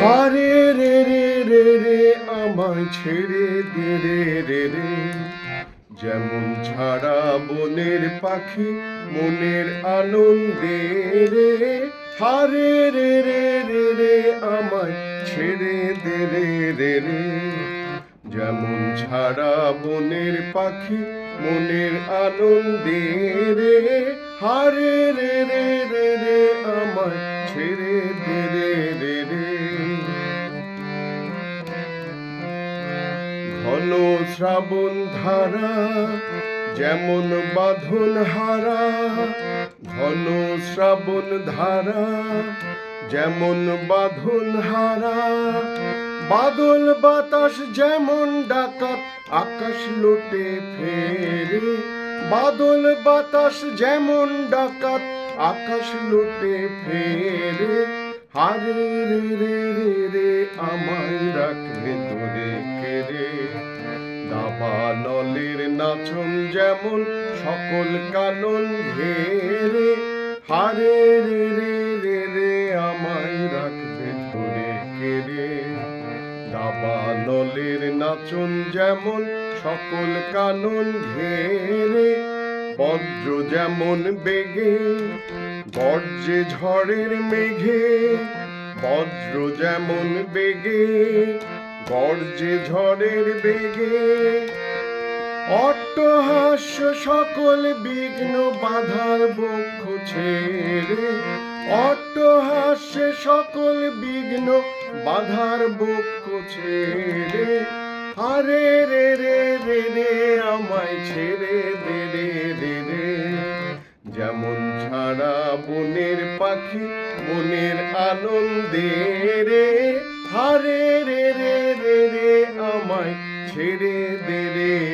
হারে রে রে রে রে, আমায় ছেড়ে দে, রে রে রে। যেমন ছাড়া বনের পাখি মনের আনন্দে রে। হারে রে রে রে রে, আমায় ছেড়ে দে, রে রে রে। যেমন ছাড়া বনের পাখি মনের আনন্দে রে। হারে রে রে ঘন শ্রাবণ ধারা, যেমন বাঁধন হারা, ঘন শ্রাবণ ধারা, যেমন বাঁধন হারা। বাদল বাতাস যেমন ডাকাত, আকাশ লোটে ফেরে। বাদল বাতাস যেমন ডাকাত, আকাশ লোটে ফেরে। হারে রে রে রে আমায় রাখবে তোরে নাচন যেমন সকল কানন ঘেরে, হারে রে রে রে রে আমায় রাখবে তোরে কেড়ে। দাবা নলের নাচন যেমন সকল কানন ঘেরে, বজ্র যেমন বেগে, গর্জে ঝড়ের মেঘে, বজ্র যেমন বেগে, গর্জে ঝড়ের বেগে। অট্টহাস্য সকল বিঘ্ন বাধার বক্ষ ছেড়ে অট্টহাস্য সকল বিঘ্ন বাধার বক্ষ ছেড়ে। আরে রে রে রে রে আমায় ছেড়ে দে রে রে রে। যেমন ছাড়া বনের পাখি বনের আনন্দে রে। হারে রে রে রে রে আমায় ছেড়ে দে রে।